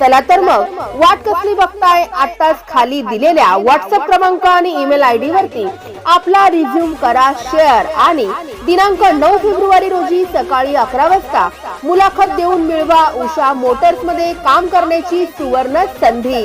चला तर मग वाट कसली बघताय? आताच खाली दिलेल्या व्हॉट्सअप क्रमांक आणि ईमेल आय डी वरती आपला रिझ्यूम करा शेअर आणि दिनांक नऊ फेब्रुवारी रोजी सकाळी अकरा वाजता मुलाखत देऊन मिळवा उषा मोटर्समध्ये काम करण्याची सुवर्ण संधी.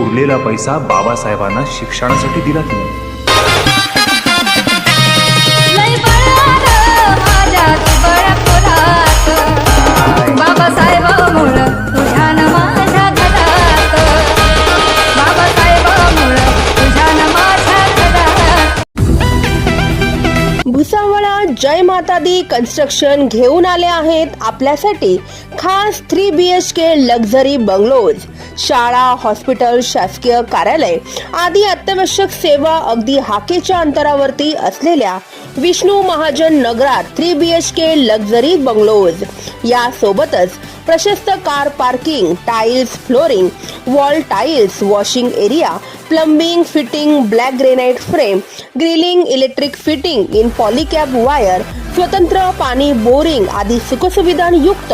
उरलेला पैसा बाबासाहेबांना शिक्षणासाठी दिला भुसावळा जय माता दी कन्स्ट्रक्शन घेऊन आले आहेत आपल्यासाठी खास three B H K luxury bungalows शाळा हॉस्पिटल शासकीय कार्यालय आदी अत्यावश्यक सेवा अगदी हाकेच्या अंतरावरती असलेल्या विष्णू महाजन नगरात three B H K luxury bungalows यासोबतच प्रशस्त car parking tiles flooring wall tiles washing area plumbing fitting black granite frame grilling electric fitting in Polycab wire स्वतंत्र पाणी बोरिंग आदी सुखसुविधांयुक्त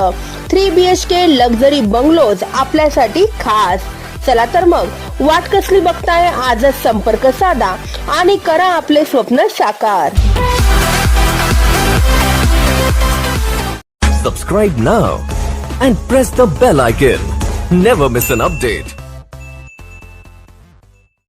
three B H K luxury bungalows आपल्यासाठी खास. चला तर मग वाट कसली बघताय? आजच संपर्क साधा आणि करा आपले स्वप्न साकार. Subscribe now and press the bell icon never miss an update